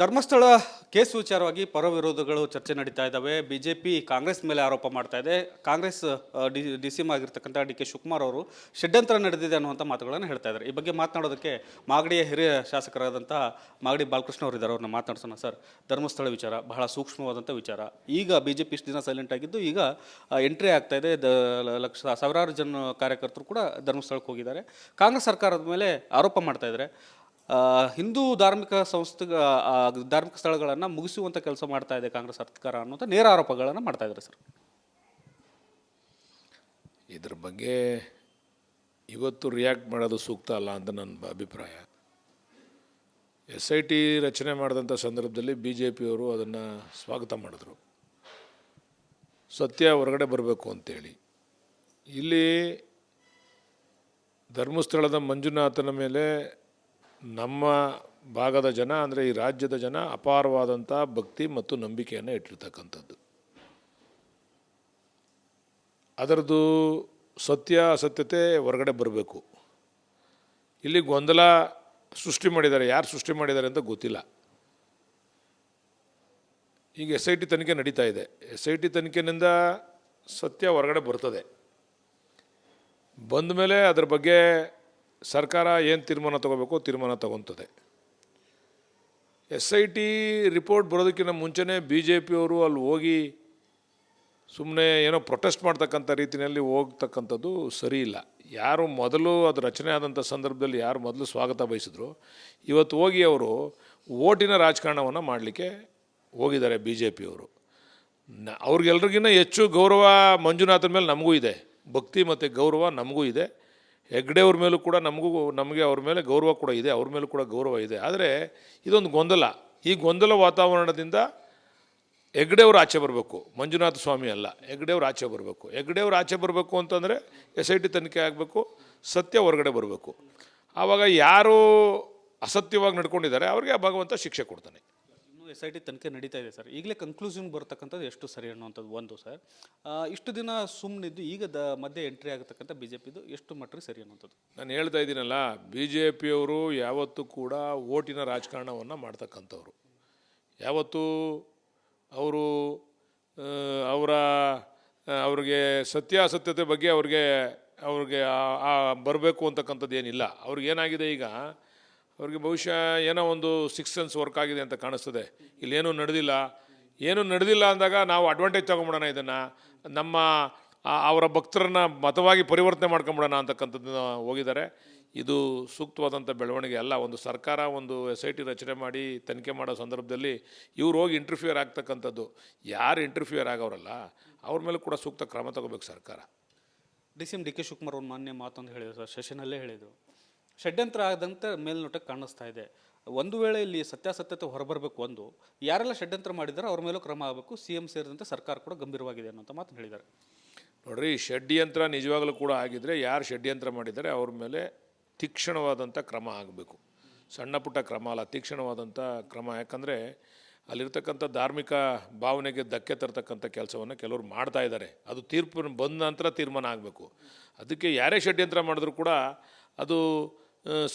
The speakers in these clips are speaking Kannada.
ಧರ್ಮಸ್ಥಳ ಕೇಸ್ ವಿಚಾರವಾಗಿ ಪರ ವಿರೋಧಗಳು ಚರ್ಚೆ ನಡೀತಾ ಇದ್ದಾವೆ. ಬಿಜೆಪಿ ಕಾಂಗ್ರೆಸ್ ಮೇಲೆ ಆರೋಪ ಮಾಡ್ತಾ ಇದೆ. Congress D D C M ಆಗಿರ್ತಕ್ಕಂಥ ಡಿ ಕೆ ಶಿವಕುಮಾರ್ ಅವರು ಷಡ್ಯಂತ್ರ ನಡೆದಿದೆ ಅನ್ನುವಂಥ ಮಾತುಗಳನ್ನು ಹೇಳ್ತಾ ಇದ್ದಾರೆ. ಈ ಬಗ್ಗೆ ಮಾತನಾಡೋದಕ್ಕೆ ಮಾಗಡಿಯ ಹಿರಿಯ ಶಾಸಕರಾದಂತಹ ಮಾಗಡಿ ಬಾಲಕೃಷ್ಣ ಅವರು ಇದ್ದಾರೆ. ಅವ್ರನ್ನ ಮಾತನಾಡ್ಸೋಣ ಸರ್. ಧರ್ಮಸ್ಥಳ ವಿಚಾರ, ಬಹಳ ಸೂಕ್ಷ್ಮವಾದಂಥ ವಿಚಾರ. ಈಗ ಬಿ ಜೆ ಪಿ ಇಷ್ಟು ದಿನ ಸೈಲೆಂಟ್ ಆಗಿದ್ದು ಈಗ ಎಂಟ್ರಿ ಆಗ್ತಾ ಇದೆ. ಲಕ್ಷ, ಸಾವಿರಾರು ಜನ ಕಾರ್ಯಕರ್ತರು ಕೂಡ ಧರ್ಮಸ್ಥಳಕ್ಕೆ ಹೋಗಿದ್ದಾರೆ. ಕಾಂಗ್ರೆಸ್ ಸರ್ಕಾರದ ಮೇಲೆ ಆರೋಪ ಮಾಡ್ತಾ ಇದ್ದಾರೆ. ಹಿಂದೂ ಧಾರ್ಮಿಕ ಸಂಸ್ಥೆ ಧಾರ್ಮಿಕ ಸ್ಥಳಗಳನ್ನು ಮುಗಿಸುವಂಥ ಕೆಲಸ ಮಾಡ್ತಾ ಇದೆ ಕಾಂಗ್ರೆಸ್ ಸರ್ಕಾರ ಅನ್ನೋಂಥ ನೇರ ಆರೋಪಗಳನ್ನು ಮಾಡ್ತಾ ಇದ್ದಾರೆ ಸರ್. ಇದ್ರ ಬಗ್ಗೆ ಇವತ್ತು ರಿಯಾಕ್ಟ್ ಮಾಡೋದು ಸೂಕ್ತ ಅಲ್ಲ ಅಂತ ನನ್ನ ಅಭಿಪ್ರಾಯ. ಎಸ್ ಐ ಟಿ ರಚನೆ ಮಾಡಿದಂಥ ಸಂದರ್ಭದಲ್ಲಿ ಬಿ ಜೆ ಪಿಯವರು ಅದನ್ನು ಸ್ವಾಗತ ಮಾಡಿದ್ರು. ಸತ್ಯ ಹೊರಗಡೆ ಬರಬೇಕು ಅಂತೇಳಿ. ಇಲ್ಲಿ ಧರ್ಮಸ್ಥಳದ ಮಂಜುನಾಥನ ಮೇಲೆ ನಮ್ಮ ಭಾಗದ ಜನ ಅಂದರೆ ಈ ರಾಜ್ಯದ ಜನ ಅಪಾರವಾದಂಥ ಭಕ್ತಿ ಮತ್ತು ನಂಬಿಕೆಯನ್ನು ಇಟ್ಟಿರ್ತಕ್ಕಂಥದ್ದು. ಅದರದ್ದು ಸತ್ಯ, ಅಸತ್ಯತೆ ಹೊರಗಡೆ ಬರಬೇಕು. ಇಲ್ಲಿ ಗೊಂದಲ ಸೃಷ್ಟಿ ಮಾಡಿದ್ದಾರೆ. ಯಾರು ಸೃಷ್ಟಿ ಮಾಡಿದ್ದಾರೆ ಅಂತ ಗೊತ್ತಿಲ್ಲ. ಈಗ ಎಸ್ ಐ ಟಿ ತನಿಖೆ ನಡೀತಾ ಇದೆ. ಎಸ್ ಐ ಟಿ ತನಿಖೆಯಿಂದ ಸತ್ಯ ಹೊರಗಡೆ ಬರ್ತದೆ. ಬಂದ ಮೇಲೆ ಅದ್ರ ಬಗ್ಗೆ ಸರ್ಕಾರ ಏನು ತೀರ್ಮಾನ ತಗೋಬೇಕು ತೀರ್ಮಾನ ತಗೊತದೆ. ಎಸ್ ಐ ಟಿ ರಿಪೋರ್ಟ್ ಬರೋದಕ್ಕಿಂತ ಮುಂಚೆನೇ ಬಿ ಜೆ ಪಿಯವರು ಅಲ್ಲಿ ಹೋಗಿ ಸುಮ್ಮನೆ ಏನೋ ಪ್ರೊಟೆಸ್ಟ್ ಮಾಡ್ತಕ್ಕಂಥ ರೀತಿಯಲ್ಲಿ ಹೋಗ್ತಕ್ಕಂಥದ್ದು ಸರಿ ಇಲ್ಲ. ಯಾರು ಮೊದಲು ಅದು ರಚನೆ ಆದಂಥ ಸಂದರ್ಭದಲ್ಲಿ ಯಾರು ಮೊದಲು ಸ್ವಾಗತ ಬಯಸಿದ್ರು, ಇವತ್ತು ಹೋಗಿ ಅವರು ಓಟಿನ ರಾಜಕಾರಣವನ್ನು ಮಾಡಲಿಕ್ಕೆ ಹೋಗಿದ್ದಾರೆ ಬಿ ಜೆ ಪಿಯವರು ನ, ಅವ್ರಿಗೆಲ್ರಿಗಿನ್ನ ಹೆಚ್ಚು ಗೌರವ ಮಂಜುನಾಥನ ಮೇಲೆ ನಮಗೂ ಇದೆ. ಭಕ್ತಿ ಮತ್ತು ಗೌರವ ನಮಗೂ ಇದೆ. ಹೆಗ್ಡೆ ಅವ್ರ ಮೇಲೂ ಕೂಡ ನಮಗೂ, ನಮಗೆ ಅವ್ರ ಮೇಲೆ ಗೌರವ ಕೂಡ ಇದೆ, ಅವ್ರ ಮೇಲೂ ಕೂಡ ಗೌರವ ಇದೆ. ಆದರೆ ಇದೊಂದು ಗೊಂದಲ. ಈ ಗೊಂದಲ ವಾತಾವರಣದಿಂದ ಹೆಗ್ಡೆಯವ್ರು ಆಚೆ ಬರಬೇಕು. ಮಂಜುನಾಥ ಸ್ವಾಮಿ ಅಲ್ಲ, ಹೆಗ್ಡೆಯವ್ರು ಆಚೆ ಬರಬೇಕು. ಹೆಗ್ಡೆಯವ್ರು ಆಚೆ ಬರಬೇಕು ಅಂತಂದರೆ ಎಸ್ ಐ ಟಿ ತನಿಖೆ ಆಗಬೇಕು, ಸತ್ಯ ಹೊರಗಡೆ ಬರಬೇಕು. ಆವಾಗ ಯಾರು ಅಸತ್ಯವಾಗಿ ನಡ್ಕೊಂಡಿದ್ದಾರೆ, ಅವ್ರಿಗೆ ಭಗವಂತ ಶಿಕ್ಷೆ ಕೊಡ್ತಾನೆ. ಎಸ್ ಐ ಟಿ ತನಿಖೆ ನಡೀತಾ ಇದೆ ಸರ್. ಈಗಲೇ ಕನ್ಕ್ಲೂಷನ್ ಬರ್ತಕ್ಕಂಥದ್ದು ಎಷ್ಟು ಸರಿ ಅನ್ನುವಂಥದ್ದು ಒಂದು ಸರ್. ಇಷ್ಟು ದಿನ ಸುಮ್ಮನಿದ್ದು ಈಗ ದ ಮಧ್ಯೆ ಎಂಟ್ರಿ ಆಗತಕ್ಕಂಥ ಬಿ ಜೆ ಪಿದು ಎಷ್ಟು ಮಟ್ಟಿಗೆ ಸರಿ ಅನ್ನುವಂಥದ್ದು? ನಾನು ಹೇಳ್ತಾ ಇದ್ದೀನಲ್ಲ ಬಿ ಜೆ ಪಿಯವರು ಯಾವತ್ತೂ ಕೂಡ ಓಟಿನ ರಾಜಕಾರಣವನ್ನು ಮಾಡ್ತಕ್ಕಂಥವ್ರು. ಯಾವತ್ತೂ ಅವರು ಅವರ ಅವ್ರಿಗೆ ಸತ್ಯಾಸತ್ಯತೆ ಬಗ್ಗೆ ಅವ್ರಿಗೆ ಅವ್ರಿಗೆ ಬರಬೇಕು ಅಂತಕ್ಕಂಥದ್ದು ಏನಿಲ್ಲ. ಅವ್ರಿಗೆ ಏನಾಗಿದೆ ಈಗ ಅವ್ರಿಗೆ ಬಹುಶಃ ಏನೋ ಒಂದು ಸಿಕ್ಸ್ ಸೆನ್ಸ್ ವರ್ಕ್ ಆಗಿದೆ ಅಂತ ಕಾಣಿಸ್ತದೆ. ಇಲ್ಲೇನೂ ನಡೆದಿಲ್ಲ. ಏನೂ ನಡೆದಿಲ್ಲ ಅಂದಾಗ ನಾವು ಅಡ್ವಾಂಟೇಜ್ ತೊಗೊಂಬಿಡೋಣ ಇದನ್ನು. ನಮ್ಮ ಅವರ ಭಕ್ತರನ್ನು ಮತವಾಗಿ ಪರಿವರ್ತನೆ ಮಾಡ್ಕೊಂಬಿಡೋಣ ಅಂತಕ್ಕಂಥದ್ದು ಹೋಗಿದ್ದಾರೆ. ಇದು ಸೂಕ್ತವಾದಂಥ ಬೆಳವಣಿಗೆ ಅಲ್ಲ. ಒಂದು ಸರ್ಕಾರ ಒಂದು ಎಸ್ ಐ ಟಿ ರಚನೆ ಮಾಡಿ ತನಿಖೆ ಮಾಡೋ ಸಂದರ್ಭದಲ್ಲಿ ಇವ್ರು ಹೋಗಿ ಇಂಟರ್ಫಿಯರ್ ಆಗ್ತಕ್ಕಂಥದ್ದು. ಯಾರು ಇಂಟರ್ಫಿಯರ್ ಆಗೋರಲ್ಲ ಅವ್ರ ಮೇಲೆ ಕೂಡ ಸೂಕ್ತ ಕ್ರಮ ತಗೋಬೇಕು ಸರ್ಕಾರ. D C M D K Shivakumar ಅವ್ರು ಮಾನ್ಯ ಮಾತೊಂದು ಹೇಳಿದರು. ಸರ್ ಸೆಷನಲ್ಲೇ ಹೇಳಿದರು. ಷಡ್ಯಂತ್ರ ಆದಂತೆ ಮೇಲ್ನೋಟಕ್ಕೆ ಕಾಣಿಸ್ತಾ ಇದೆ. ಒಂದು ವೇಳೆ ಇಲ್ಲಿ ಸತ್ಯಾಸತ್ಯತೆ ಹೊರಬರಬೇಕು ಒಂದು ಯಾರೆಲ್ಲ ಷಡ್ಯಂತ್ರ ಮಾಡಿದ್ದಾರೆ ಅವ್ರ ಮೇಲೂ ಕ್ರಮ ಆಗಬೇಕು, ಸಿ ಎಂ ಸೇರಿದಂತೆ ಸರ್ಕಾರ ಕೂಡ ಗಂಭೀರವಾಗಿದೆ ಅನ್ನೋಂಥ ಮಾತು ಹೇಳಿದ್ದಾರೆ. ನೋಡ್ರಿ ಷಡ್ಯಂತ್ರ ನಿಜವಾಗಲೂ ಕೂಡ ಆಗಿದ್ರೆ ಯಾರು ಷಡ್ಯಂತ್ರ ಮಾಡಿದ್ದಾರೆ ಅವ್ರ ಮೇಲೆ ತೀಕ್ಷ್ಣವಾದಂಥ ಕ್ರಮ ಆಗಬೇಕು. ಸಣ್ಣ ಪುಟ್ಟ ಕ್ರಮ ಅಲ್ಲ ತೀಕ್ಷ್ಣವಾದಂಥ ಕ್ರಮ. ಯಾಕಂದರೆ ಅಲ್ಲಿರ್ತಕ್ಕಂಥ ಧಾರ್ಮಿಕ ಭಾವನೆಗೆ ಧಕ್ಕೆ ತರ್ತಕ್ಕಂಥ ಕೆಲಸವನ್ನು ಕೆಲವರು ಮಾಡ್ತಾ ಇದ್ದಾರೆ. ಅದು ತೀರ್ಪು ಬಂದ ನಂತರ ತೀರ್ಮಾನ ಆಗಬೇಕು. ಅದಕ್ಕೆ ಯಾರೇ ಷಡ್ಯಂತ್ರ ಮಾಡಿದ್ರು ಕೂಡ ಅದು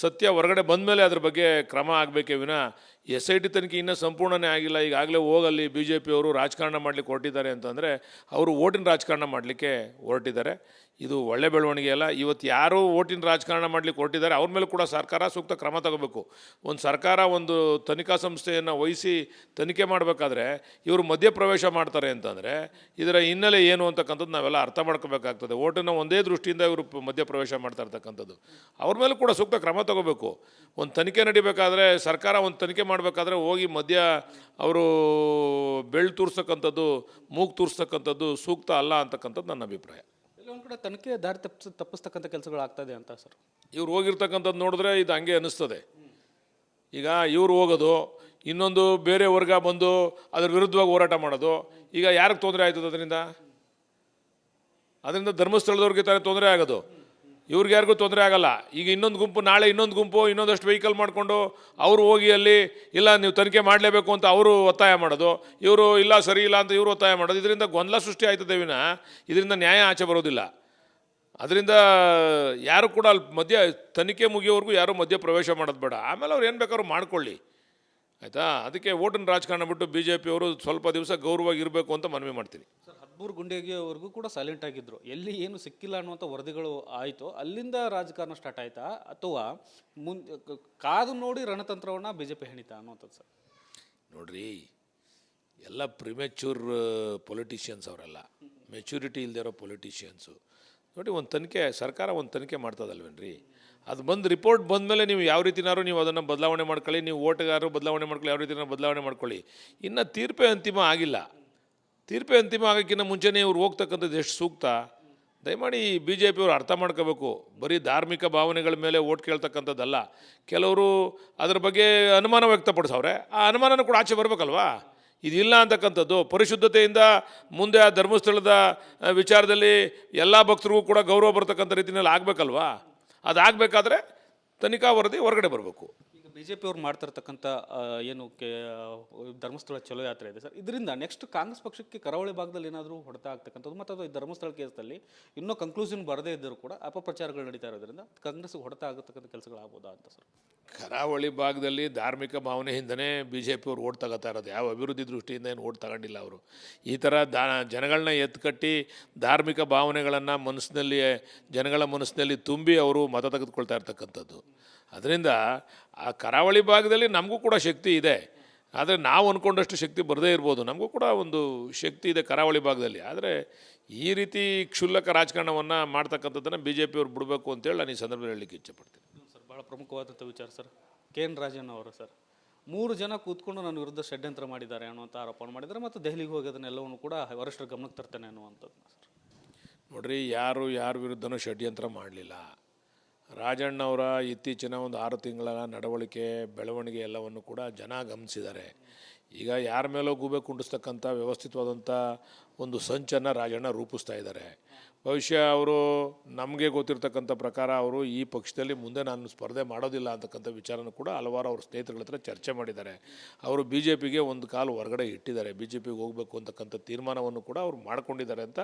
ಸತ್ಯ ಹೊರಗಡೆ ಬಂದ ಮೇಲೆ ಅದ್ರ ಬಗ್ಗೆ ಕ್ರಮ ಆಗಬೇಕೇ ವಿನ ಎಸ್ ಐ ಟಿ ತನಿಖೆ ಇನ್ನೂ ಸಂಪೂರ್ಣನೇ ಆಗಿಲ್ಲ. ಈಗಾಗಲೇ ಹೋಗಲ್ಲಿ ಬಿ ಜೆ ಪಿಯವರು ರಾಜಕಾರಣ ಮಾಡಲಿಕ್ಕೆ ಹೊರಟಿದ್ದಾರೆ ಅಂತಂದರೆ ಅವರು ಓಟಿನ ರಾಜಕಾರಣ ಮಾಡಲಿಕ್ಕೆ ಹೊರಟಿದ್ದಾರೆ. ಇದು ಒಳ್ಳೆ ಬೆಳವಣಿಗೆ ಅಲ್ಲ. ಇವತ್ತು ಯಾರು ಓಟಿನ ರಾಜಕಾರಣ ಮಾಡಲಿಕ್ಕೆ ಕೊಟ್ಟಿದ್ದಾರೆ ಅವ್ರ ಮೇಲೆ ಕೂಡ ಸರ್ಕಾರ ಸೂಕ್ತ ಕ್ರಮ ತಗೋಬೇಕು. ಒಂದು ಸರ್ಕಾರ ಒಂದು ತನಿಖಾ ಸಂಸ್ಥೆಯನ್ನು ವಹಿಸಿ ತನಿಖೆ ಮಾಡಬೇಕಾದ್ರೆ ಇವರು ಮಧ್ಯಪ್ರವೇಶ ಮಾಡ್ತಾರೆ ಅಂತಂದರೆ ಇದರ ಹಿನ್ನೆಲೆ ಏನು ಅಂತಕ್ಕಂಥದ್ದು ನಾವೆಲ್ಲ ಅರ್ಥ ಮಾಡ್ಕೋಬೇಕಾಗ್ತದೆ. ಓಟನ್ನು ಒಂದೇ ದೃಷ್ಟಿಯಿಂದ ಇವರು ಮಧ್ಯಪ್ರವೇಶ ಮಾಡ್ತಾ ಇರ್ತಕ್ಕಂಥದ್ದು. ಅವ್ರ ಮೇಲೂ ಕೂಡ ಸೂಕ್ತ ಕ್ರಮ ತಗೋಬೇಕು. ಒಂದು ತನಿಖೆ ನಡಿಬೇಕಾದ್ರೆ, ಸರ್ಕಾರ ಒಂದು ತನಿಖೆ ಮಾಡಬೇಕಾದ್ರೆ ಹೋಗಿ ಮಧ್ಯ ಅವರು ಬೆಳ್ ತೂರ್ಸ್ತಕ್ಕಂಥದ್ದು ಮೂಗು ತೂರ್ಸ್ತಕ್ಕಂಥದ್ದು ಸೂಕ್ತ ಅಲ್ಲ ಅಂತಕ್ಕಂಥದ್ದು ನನ್ನ ಅಭಿಪ್ರಾಯ. ಕಡೆ ತನಿಖೆ ದಾರಿ ತಪ್ಪಿಸ್, ತಪ್ಪಿಸ್ತಕ್ಕಂಥ ಕೆಲಸಗಳು ಆಗ್ತಾ ಇದೆ ಅಂತ ಸರ್. ಇವ್ರು ಹೋಗಿರ್ತಕ್ಕಂಥದ್ದು ನೋಡಿದ್ರೆ ಇದು ಹಂಗೆ ಅನ್ನಿಸ್ತದೆ. ಈಗ ಇವ್ರು ಹೋಗೋದು, ಇನ್ನೊಂದು ಬೇರೆ ವರ್ಗ ಬಂದು ಅದ್ರ ವಿರುದ್ಧವಾಗಿ ಹೋರಾಟ ಮಾಡೋದು, ಈಗ ಯಾರಿಗೆ ತೊಂದರೆ ಆಯ್ತದೆ ಅದರಿಂದ? ಅದರಿಂದ ಧರ್ಮಸ್ಥಳದವ್ರಿಗೆ ತಾನೇ ತೊಂದರೆ ಆಗೋದು. ಇವ್ರಿಗೆ ಯಾರಿಗೂ ತೊಂದರೆ ಆಗಲ್ಲ. ಈಗ ಇನ್ನೊಂದು ಗುಂಪು, ನಾಳೆ ಇನ್ನೊಂದು ಗುಂಪು, ಇನ್ನೊಂದಷ್ಟು ವೆಹಿಕಲ್ ಮಾಡಿಕೊಂಡು ಅವರು ಹೋಗಿ ಅಲ್ಲಿ, ಇಲ್ಲ ನೀವು ತನಿಖೆ ಮಾಡಲೇಬೇಕು ಅಂತ ಅವರು ಒತ್ತಾಯ ಮಾಡೋದು, ಇವರು ಇಲ್ಲ ಸರಿ ಇಲ್ಲ ಅಂತ ಇವರು ಒತ್ತಾಯ ಮಾಡೋದು, ಇದರಿಂದ ಗೊಂದಲ ಸೃಷ್ಟಿ ಆಯ್ತದೆ ವಿನ. ಇದರಿಂದ ನ್ಯಾಯ ಆಚೆ ಬರೋದಿಲ್ಲ. ಅದರಿಂದ ಯಾರು ಕೂಡ ಅಲ್ಲಿ ಮಧ್ಯ ತನಿಖೆ ಮುಗಿಯೋವರೆಗೂ ಯಾರೂ ಮಧ್ಯ ಪ್ರವೇಶ ಮಾಡೋದು ಬೇಡ. ಆಮೇಲೆ ಅವ್ರು ಏನು ಬೇಕಾದ್ರೂ ಮಾಡ್ಕೊಳ್ಳಿ. ಆಯಿತಾ? ಅದಕ್ಕೆ ಓಟಿನ ರಾಜಕಾರಣ ಬಿಟ್ಟು ಬಿ ಜೆ ಪಿಯವರು ಸ್ವಲ್ಪ ದಿವಸ ಗೌರವವಾಗಿ ಇರಬೇಕು ಅಂತ ಮನವಿ ಮಾಡ್ತೀನಿ. ಸರ್ ಹದಿಮೂರು ಗುಂಡಿಗೆವರೆಗೂ ಕೂಡ ಸೈಲೆಂಟ್ ಆಗಿದ್ರು. ಎಲ್ಲಿ ಏನು ಸಿಕ್ಕಿಲ್ಲ ಅನ್ನುವಂಥ ವರದಿಗಳು ಆಯಿತು. ಅಲ್ಲಿಂದ ರಾಜಕಾರಣ ಸ್ಟಾರ್ಟ್ ಆಯಿತಾ? ಅಥವಾ ಮುನ್ ಕಾದು ನೋಡಿ ರಣತಂತ್ರವನ್ನು ಬಿ ಜೆ ಪಿ ಹೆಣಿತಾ ಅನ್ನುವಂಥದ್ದು ಸರ್? ನೋಡ್ರಿ ಎಲ್ಲ ಪ್ರಿಮೆಚೂರ್ ಪೊಲಿಟಿಷಿಯನ್ಸ್ ಅವರೆಲ್ಲ. ಮೆಚುರಿಟಿ ಇಲ್ಲದೆ ಇರೋ ಪೊಲಿಟಿಷಿಯನ್ಸು ನೋಡಿ, ಒಂದು ತನಿಖೆ, ಸರ್ಕಾರ ಒಂದು ತನಿಖೆ ಮಾಡ್ತದಲ್ವೇನ್ರಿ? ಅದು ಬಂದು ರಿಪೋರ್ಟ್ ಬಂದಮೇಲೆ ನೀವು ಯಾವ ರೀತಿನಾರು ನೀವು ಅದನ್ನು ಬದಲಾವಣೆ ಮಾಡ್ಕೊಳ್ಳಿ, ನೀವು ಓಟಗಾರರು ಬದಲಾವಣೆ ಮಾಡ್ಕೊಳ್ಳಿ, ಯಾವ ರೀತಿನ ಬದಲಾವಣೆ ಮಾಡ್ಕೊಳ್ಳಿ. ಇನ್ನು ತೀರ್ಪೇ ಅಂತಿಮ ಆಗಿಲ್ಲ. ತೀರ್ಪೇ ಅಂತಿಮ ಆಗೋಕ್ಕಿಂತ ಮುಂಚೆನೇ ಇವ್ರು ಹೋಗ್ತಕ್ಕಂಥದ್ದು ಎಷ್ಟು ಸೂಕ್ತ? ದಯಮಾಡಿ ಬಿ ಜೆ ಪಿಯವರು ಅರ್ಥ ಮಾಡ್ಕೋಬೇಕು. ಬರೀ ಧಾರ್ಮಿಕ ಭಾವನೆಗಳ ಮೇಲೆ ಓಟ್ ಕೇಳ್ತಕ್ಕಂಥದ್ದಲ್ಲ. ಕೆಲವರು ಅದ್ರ ಬಗ್ಗೆ ಅನುಮಾನ ವ್ಯಕ್ತಪಡಿಸವ್ರೆ. ಆ ಅನುಮಾನನೂ ಕೂಡ ಆಚೆ ಬರಬೇಕಲ್ವಾ? ಇದಿಲ್ಲ ಅಂತಕ್ಕಂಥದ್ದು. ಪರಿಶುದ್ಧತೆಯಿಂದ ಮುಂದೆ ಆ ಧರ್ಮಸ್ಥಳದ ವಿಚಾರದಲ್ಲಿ ಎಲ್ಲ ಭಕ್ತರಿಗೂ ಕೂಡ ಗೌರವ ಬರ್ತಕ್ಕಂಥ ರೀತಿಯಲ್ಲಿ ಆಗಬೇಕಲ್ವಾ? ಅದಾಗಬೇಕಾದ್ರೆ ತನಿಖಾ ವರದಿ ಹೊರಗಡೆ ಬರಬೇಕು. ಬಿ ಜೆ ಪಿಯವ್ರು ಮಾಡ್ತಿರ್ತಕ್ಕಂಥ ಆ, ಏನು ಕೆ ಧರ್ಮಸ್ಥಳ ಚಲೋ ಯಾತ್ರೆ ಇದೆ ಸರ್. ಇದರಿಂದ ನೆಕ್ಸ್ಟ್ ಕಾಂಗ್ರೆಸ್ ಪಕ್ಷಕ್ಕೆ ಕರಾವಳಿ ಭಾಗದಲ್ಲಿ ಏನಾದರೂ ಹೊಡೆತ ಆಗ್ತಕ್ಕಂಥದ್ದು ಮತ್ತು ಅದು ಧರ್ಮಸ್ಥಳ ಕೇಸಲ್ಲಿ ಇನ್ನೂ ಕನ್ಕ್ಲೂಷನ್ ಬರದೇ ಇದ್ದರೂ ಕೂಡ ಅಪಪ್ರಚಾರಗಳು ನಡೀತಾ ಇರೋದ್ರಿಂದ ಕಾಂಗ್ರೆಸ್ಗೆ ಹೊಡೆತ ಆಗತಕ್ಕಂಥ ಕೆಲಸಗಳಾಗ್ಬೋದಾ ಅಂತ ಸರ್? ಕರಾವಳಿ ಭಾಗದಲ್ಲಿ ಧಾರ್ಮಿಕ ಭಾವನೆಯಿಂದನೇ ಬಿ ಜೆ ಪಿಯವರು ಓಟ್ ತಗೋತಾ ಇರೋದು. ಯಾವ ಅಭಿವೃದ್ಧಿ ದೃಷ್ಟಿಯಿಂದ ಏನು ಓಟ್ ತಗೊಂಡಿಲ್ಲ ಅವರು. ಈ ಥರ ದಾ ಜನಗಳನ್ನ ಎತ್ಕಟ್ಟಿ ಧಾರ್ಮಿಕ ಭಾವನೆಗಳನ್ನು ಮನಸ್ಸಿನಲ್ಲಿ ಜನಗಳ ಮನಸ್ಸಿನಲ್ಲಿ ತುಂಬಿ ಅವರು ಮತ ತೆಗೆದುಕೊಳ್ತಾ ಇರ್ತಕ್ಕಂಥದ್ದು. ಅದರಿಂದ ಆ ಕರಾವಳಿ ಭಾಗದಲ್ಲಿ ನಮಗೂ ಕೂಡ ಶಕ್ತಿ ಇದೆ. ಆದರೆ ನಾವು ಅಂದ್ಕೊಂಡಷ್ಟು ಶಕ್ತಿ ಬರದೇ ಇರ್ಬೋದು. ನಮಗೂ ಕೂಡ ಒಂದು ಶಕ್ತಿ ಇದೆ ಕರಾವಳಿ ಭಾಗದಲ್ಲಿ. ಆದರೆ ಈ ರೀತಿ ಕ್ಷುಲ್ಲಕ ರಾಜಕಾರಣವನ್ನು ಮಾಡ್ತಕ್ಕಂಥದ್ದನ್ನು ಬಿ ಜೆ ಪಿಯವ್ರು ಬಿಡಬೇಕು ಅಂತೇಳಿ ನಾನು ಈ ಸಂದರ್ಭದಲ್ಲಿ ಹೇಳಲಿಕ್ಕೆ ಇಚ್ಛೆಪಡ್ತೀನಿ. ಸರ್ ಭಾಳ ಪ್ರಮುಖವಾದಂಥ ವಿಚಾರ ಸರ್. ಕೆ ಎನ್ ರಾಜನ್ ಅವರು ಸರ್. ಮೂರು ಜನ ಕೂತ್ಕೊಂಡು ನನ್ನ ವಿರುದ್ಧ ಷಡ್ಯಂತ್ರ ಮಾಡಿದ್ದಾರೆ ಅನ್ನುವಂಥ ಆರೋಪವನ್ನು ಮಾಡಿದ್ದಾರೆ ಮತ್ತು ದೆಹಲಿಗೆ ಹೋಗಿ ಅದನ್ನೆಲ್ಲವನ್ನು ಕೂಡ ವರಿಷ್ಠರ ಗಮನಕ್ಕೆ ತರ್ತೇನೆ ಅನ್ನುವಂಥದ್ದು ಸರ್. ನೋಡ್ರಿ ಯಾರು ಯಾರ ವಿರುದ್ಧನೂ ಷಡ್ಯಂತ್ರ ಮಾಡಲಿಲ್ಲ. ರಾಜಣ್ಣವರ ಇತ್ತೀಚಿನ ಒಂದು ಆರು ತಿಂಗಳ ನಡವಳಿಕೆ, ಬೆಳವಣಿಗೆ ಎಲ್ಲವನ್ನು ಕೂಡ ಜನ ಗಮನಿಸಿದ್ದಾರೆ. ಈಗ ಯಾರ ಮೇಲೋ ಗೂಬೆ ಕುಂಡಿಸ್ತಕ್ಕಂಥ ವ್ಯವಸ್ಥಿತವಾದಂಥ ಒಂದು ಸಂಚನ್ನು ರಾಜಣ್ಣ ರೂಪಿಸ್ತಾ ಇದ್ದಾರೆ. ಬಹುಶಃ ಅವರು ನಮಗೆ ಗೊತ್ತಿರ್ತಕ್ಕಂಥ ಪ್ರಕಾರ ಅವರು ಈ ಪಕ್ಷದಲ್ಲಿ ಮುಂದೆ ನಾನು ಸ್ಪರ್ಧೆ ಮಾಡೋದಿಲ್ಲ ಅಂತಕ್ಕಂಥ ವಿಚಾರನೂ ಕೂಡ ಹಲವಾರು ಅವ್ರ ಸ್ನೇಹಿತರುಗಳ ಹತ್ರ ಚರ್ಚೆ ಮಾಡಿದ್ದಾರೆ. ಅವರು ಬಿ ಜೆ ಪಿಗೆ ಒಂದು ಕಾಲು ಹೊರಗಡೆ ಇಟ್ಟಿದ್ದಾರೆ. ಬಿ ಜೆ ಪಿಗೆ ಹೋಗಬೇಕು ಅಂತಕ್ಕಂಥ ತೀರ್ಮಾನವನ್ನು ಕೂಡ ಅವ್ರು ಮಾಡ್ಕೊಂಡಿದ್ದಾರೆ ಅಂತ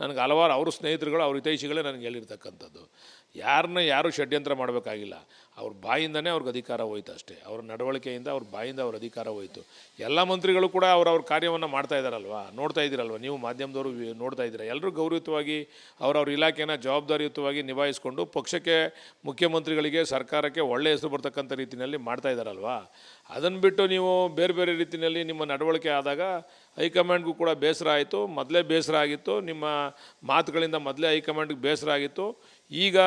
ನನಗೆ ಹಲವಾರು ಅವ್ರ ಸ್ನೇಹಿತರುಗಳು, ಅವ್ರ ಹಿತೈಷಿಗಳೇ ನನಗೆ ಹೇಳಿರ್ತಕ್ಕಂಥದ್ದು. ಯಾರನ್ನ ಯಾರು ಷಡ್ಯಂತ್ರ ಮಾಡಬೇಕಾಗಿಲ್ಲ. ಅವ್ರ ಬಾಯಿಂದನೇ ಅವ್ರಿಗೆ ಅಧಿಕಾರ ಹೋಯ್ತು ಅಷ್ಟೇ. ಅವ್ರ ನಡವಳಿಕೆಯಿಂದ ಅವ್ರ ಬಾಯಿಂದ ಅವ್ರ ಅಧಿಕಾರ ಹೋಯಿತು. ಎಲ್ಲ ಮಂತ್ರಿಗಳು ಕೂಡ ಅವ್ರ ಅವ್ರ ಕಾರ್ಯವನ್ನು ಮಾಡ್ತಾ ಇದ್ದಾರಲ್ವಾ ನೋಡ್ತಾ ಇದ್ದೀರಲ್ವ? ನೀವು ಮಾಧ್ಯಮದವರು ನೋಡ್ತಾ ಇದ್ದೀರಾ? ಎಲ್ಲರೂ ಗೌರವಯುತವಾಗಿ ಅವ್ರವ್ರ ಇಲಾಖೆನ ಜವಾಬ್ದಾರಿಯುತವಾಗಿ ನಿಭಾಯಿಸಿಕೊಂಡು ಪಕ್ಷಕ್ಕೆ ಮುಖ್ಯಮಂತ್ರಿಗಳಿಗೆ ಸರ್ಕಾರಕ್ಕೆ ಒಳ್ಳೆ ಹೆಸರು ಬರ್ತಕ್ಕಂಥ ರೀತಿಯಲ್ಲಿ ಮಾಡ್ತಾ ಇದ್ದಾರಲ್ವಾ ಅದನ್ನು ಬಿಟ್ಟು ನೀವು ಬೇರೆ ಬೇರೆ ರೀತಿಯಲ್ಲಿ ನಿಮ್ಮ ನಡವಳಿಕೆ ಆದಾಗ ಹೈಕಮಾಂಡ್ಗೂ ಕೂಡ ಬೇಸರ ಆಯಿತು. ಮೊದಲೇ ಬೇಸರ ಆಗಿತ್ತು. ನಿಮ್ಮ ಮಾತುಗಳಿಂದ ಮೊದಲೇ ಹೈಕಮಾಂಡ್ಗೆ ಬೇಸರ ಆಗಿತ್ತು. ಈಗ,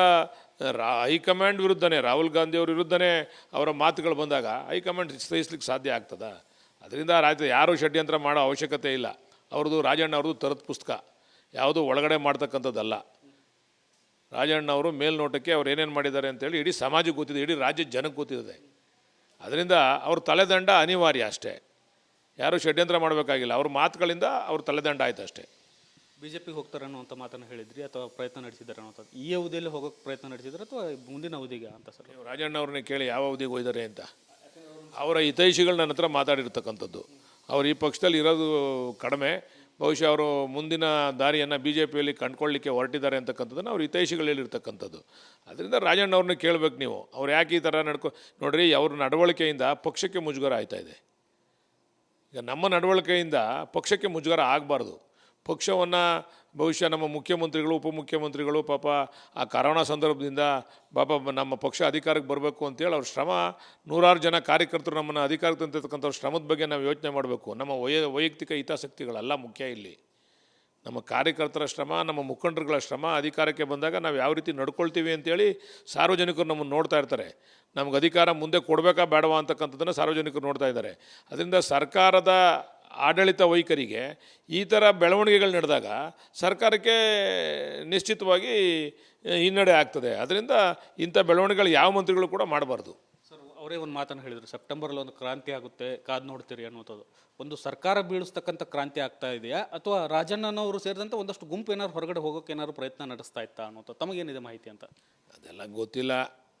ರಾ ಹೈಕಮಾಂಡ್ ವಿರುದ್ಧನೇ, ರಾಹುಲ್ ಗಾಂಧಿ ಅವ್ರ ವಿರುದ್ಧನೇ ಅವರ ಮಾತುಗಳು ಬಂದಾಗ ಹೈಕಮಾಂಡ್ ಸಹಿಸ್ಲಿಕ್ಕೆ ಸಾಧ್ಯ ಆಗ್ತದ? ಅದರಿಂದ ರಾಜ್ಯ ಯಾರೂ ಷಡ್ಯಂತ್ರ ಮಾಡೋ ಅವಶ್ಯಕತೆ ಇಲ್ಲ. ಅವ್ರದ್ದು ರಾಜಣ್ಣ ಅವ್ರದ್ದು ತರದ ಪುಸ್ತಕ. ಯಾವುದೂ ಒಳಗಡೆ ಮಾಡ್ತಕ್ಕಂಥದ್ದಲ್ಲ. ರಾಜಣ್ಣ ಅವರು ಮೇಲ್ನೋಟಕ್ಕೆ ಅವ್ರು ಏನೇನು ಮಾಡಿದ್ದಾರೆ ಅಂತೇಳಿ ಇಡೀ ಸಮಾಜಕ್ಕೆ ಗೊತ್ತಿದೆ, ಇಡೀ ರಾಜ್ಯದ ಜನಕ್ಕೆ ಗೊತ್ತಿದೆ. ಅದರಿಂದ ಅವ್ರ ತಲೆದಂಡ ಅನಿವಾರ್ಯ ಅಷ್ಟೇ. ಯಾರೂ ಷಡ್ಯಂತ್ರ ಮಾಡಬೇಕಾಗಿಲ್ಲ. ಅವ್ರ ಮಾತುಗಳಿಂದ ಅವ್ರ ತಲೆದಂಡ ಆಯ್ತು ಅಷ್ಟೇ ಬಿ ಜೆ ಪಿಗೆ ಹೋಗ್ತಾರೆ ಅನ್ನುವಂಥ ಮಾತನ್ನು ಹೇಳಿದ್ರಿ ಅಥವಾ ಪ್ರಯತ್ನ ನಡೆಸಿದ್ದಾರೆ ಅನ್ನೋಂಥದ್ದು ಈ ಅವಧಿಯಲ್ಲಿ ಹೋಗೋಕ್ಕೆ ಪ್ರಯತ್ನ ನಡೆಸಿದ್ರೆ ಅಥವಾ ಮುಂದಿನ ಅವಧಿಗೆ ಅಂತ ಸರ್? ರಾಜಣ್ಣ ಅವ್ರನ್ನೇ ಕೇಳಿ ಯಾವ ಅವಧಿಗೆ ಹೋಯ್ದಾರೆ ಅಂತ. ಅವರ ಹಿತೈಷಿಗಳು ನನ್ನ ಹತ್ರ ಮಾತಾಡಿರ್ತಕ್ಕಂಥದ್ದು. ಅವ್ರು ಈ ಪಕ್ಷದಲ್ಲಿ ಇರೋದು ಕಡಿಮೆ. ಬಹುಶಃ ಅವರು ಮುಂದಿನ ದಾರಿಯನ್ನು ಬಿ ಜೆ ಪಿಯಲ್ಲಿ ಕಂಡ್ಕೊಳ್ಳಿಕ್ಕೆ ಹೊರಟಿದ್ದಾರೆ ಅಂತಕ್ಕಂಥದ್ದನ್ನು ಅವ್ರ ಹಿತೈಷಿಗಳು ಹೇಳಿರ್ತಕ್ಕಂಥದ್ದು. ಅದರಿಂದ ರಾಜಣ್ಣ ಅವ್ರನ್ನ ಕೇಳಬೇಕು ನೀವು. ಅವ್ರು ಯಾಕೆ ಈ ಥರ ನಡ್ಕೊ, ನೋಡ್ರಿ ಅವ್ರ ನಡವಳಿಕೆಯಿಂದ ಪಕ್ಷಕ್ಕೆ ಮುಜುಗರ ಆಯ್ತಾ ಇದೆ. ಈಗ ನಮ್ಮ ನಡವಳಿಕೆಯಿಂದ ಪಕ್ಷಕ್ಕೆ ಮುಜುಗರ ಆಗಬಾರ್ದು. ಪಕ್ಷವನ್ನು ಬಹುಶಃ ನಮ್ಮ ಮುಖ್ಯಮಂತ್ರಿಗಳು, ಉಪಮುಖ್ಯಮಂತ್ರಿಗಳು ಪಾಪ ಆ ಕರೋನಾ ಸಂದರ್ಭದಿಂದ ಪಾಪ ನಮ್ಮ ಪಕ್ಷ ಅಧಿಕಾರಕ್ಕೆ ಬರಬೇಕು ಅಂತೇಳಿ ಅವ್ರ ಶ್ರಮ, ನೂರಾರು ಜನ ಕಾರ್ಯಕರ್ತರು ನಮ್ಮನ್ನು ಅಧಿಕಾರಕ್ಕೆ ತಂದಿರ್ತಕ್ಕಂಥವ್ರ ಶ್ರಮದ ಬಗ್ಗೆ ನಾವು ಯೋಚನೆ ಮಾಡಬೇಕು. ನಮ್ಮ ವಯ, ವೈಯಕ್ತಿಕ ಹಿತಾಸಕ್ತಿಗಳೆಲ್ಲ ಮುಖ್ಯ ಇಲ್ಲಿ. ನಮ್ಮ ಕಾರ್ಯಕರ್ತರ ಶ್ರಮ, ನಮ್ಮ ಮುಖಂಡರುಗಳ ಶ್ರಮ ಅಧಿಕಾರಕ್ಕೆ ಬಂದಾಗ ನಾವು ಯಾವ ರೀತಿ ನಡ್ಕೊಳ್ತೀವಿ ಅಂತೇಳಿ ಸಾರ್ವಜನಿಕರು ನಮ್ಮನ್ನು ನೋಡ್ತಾ ಇರ್ತಾರೆ. ನಮ್ಗೆ ಅಧಿಕಾರ ಮುಂದೆ ಕೊಡಬೇಕಾ ಬೇಡವಾ ಅಂತಕ್ಕಂಥದ್ದನ್ನು ಸಾರ್ವಜನಿಕರು ನೋಡ್ತಾ ಇದ್ದಾರೆ. ಅದರಿಂದ ಸರ್ಕಾರದ ಆಡಳಿತ ವೈಖರಿಗೆ ಈ ಥರ ಬೆಳವಣಿಗೆಗಳು ನಡೆದಾಗ ಸರ್ಕಾರಕ್ಕೆ ನಿಶ್ಚಿತವಾಗಿ ಹಿನ್ನಡೆ ಆಗ್ತದೆ. ಅದರಿಂದ ಇಂಥ ಬೆಳವಣಿಗೆಗಳು ಯಾವ ಮಂತ್ರಿಗಳು ಕೂಡ ಮಾಡಬಾರ್ದು. ಸರ್ ಅವರೇ ಒಂದು ಮಾತನ್ನು ಹೇಳಿದರು. ಸೆಪ್ಟೆಂಬರಲ್ಲಿ ಒಂದು ಕ್ರಾಂತಿ ಆಗುತ್ತೆ ಕಾದು ನೋಡ್ತೀರಿ ಅನ್ನುವಂಥದ್ದು. ಒಂದು ಸರ್ಕಾರ ಬೀಳಿಸ್ತಕ್ಕಂಥ ಕ್ರಾಂತಿ ಆಗ್ತಾ ಇದೆಯಾ? ಅಥವಾ ರಾಜಣ್ಣನವರು ಸೇರಿದಂತೆ ಒಂದಷ್ಟು ಗುಂಪು ಏನಾದ್ರು ಹೊರಗಡೆ ಹೋಗೋಕೆ ಏನಾದ್ರು ಪ್ರಯತ್ನ ನಡೆಸ್ತಾ ಇತ್ತಾ ಅನ್ನೋದು ತಮಗೇನಿದೆ ಮಾಹಿತಿ ಅಂತ? ಅದೆಲ್ಲ ಗೊತ್ತಿಲ್ಲ.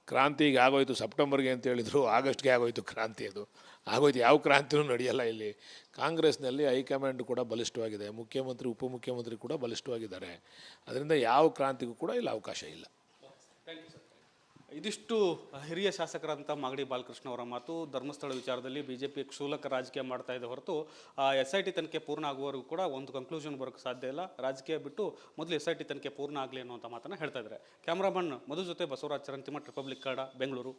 ಕ್ರಾಂತಿ ಈಗ ಆಗೋಯ್ತು ಸೆಪ್ಟೆಂಬರ್ಗೆ ಅಂತ ಹೇಳಿದರು, ಆಗಸ್ಟ್ಗೆ ಆಗೋಯ್ತು ಕ್ರಾಂತಿ ಅದು. ಆಗೋಯ್ತು, ಯಾವ ಕ್ರಾಂತಿನೂ ನಡೆಯಲ್ಲ ಇಲ್ಲಿ. ಕಾಂಗ್ರೆಸ್ನಲ್ಲಿ ಹೈಕಮಾಂಡ್ ಕೂಡ ಬಲಿಷ್ಠವಾಗಿದೆ, ಮುಖ್ಯಮಂತ್ರಿ, ಉಪಮುಖ್ಯಮಂತ್ರಿ ಕೂಡ ಬಲಿಷ್ಠವಾಗಿದ್ದಾರೆ. ಅದರಿಂದ ಯಾವ ಕ್ರಾಂತಿಗೂ ಕೂಡ ಇಲ್ಲಿ ಅವಕಾಶ ಇಲ್ಲ. ಇದಿಷ್ಟು ಹಿರಿಯ ಶಾಸಕರಂತ ಮಾಗಡಿ ಬಾಲಕೃಷ್ಣ ಅವರ ಮಾತು. ಧರ್ಮಸ್ಥಳ ವಿಚಾರದಲ್ಲಿ ಬಿಜೆಪಿ ಕ್ಷೂಲಕ ರಾಜಕೀಯ ಮಾಡ್ತಾ ಇದೆ ಹೊರತು ಎಸ್ ಐ ಟಿ ತನಿಖೆ ಪೂರ್ಣ ಆಗುವವರೆಗೂ ಕೂಡ ಒಂದು ಕನ್ಕ್ಲೂಷನ್ ಬರೋಕ್ಕೆ ಸಾಧ್ಯ ಇಲ್ಲ. ರಾಜಕೀಯ ಬಿಟ್ಟು ಮೊದಲು ಎಸ್ ಐ ಟಿ ತನಿಖೆ ಪೂರ್ಣ ಆಗಲಿ ಅನ್ನುವಂಥ ಮಾತನ್ನು ಹೇಳ್ತಾ ಇದ್ದಾರೆ. ಕ್ಯಾಮ್ರಾಮನ್ ಮಧು ಜೊತೆ ಬಸವರಾಜ್ ಚರಂತಿಮಠ್ ರಿಪಬ್ಲಿಕ್ ಕಾಡ, ಬೆಂಗಳೂರು.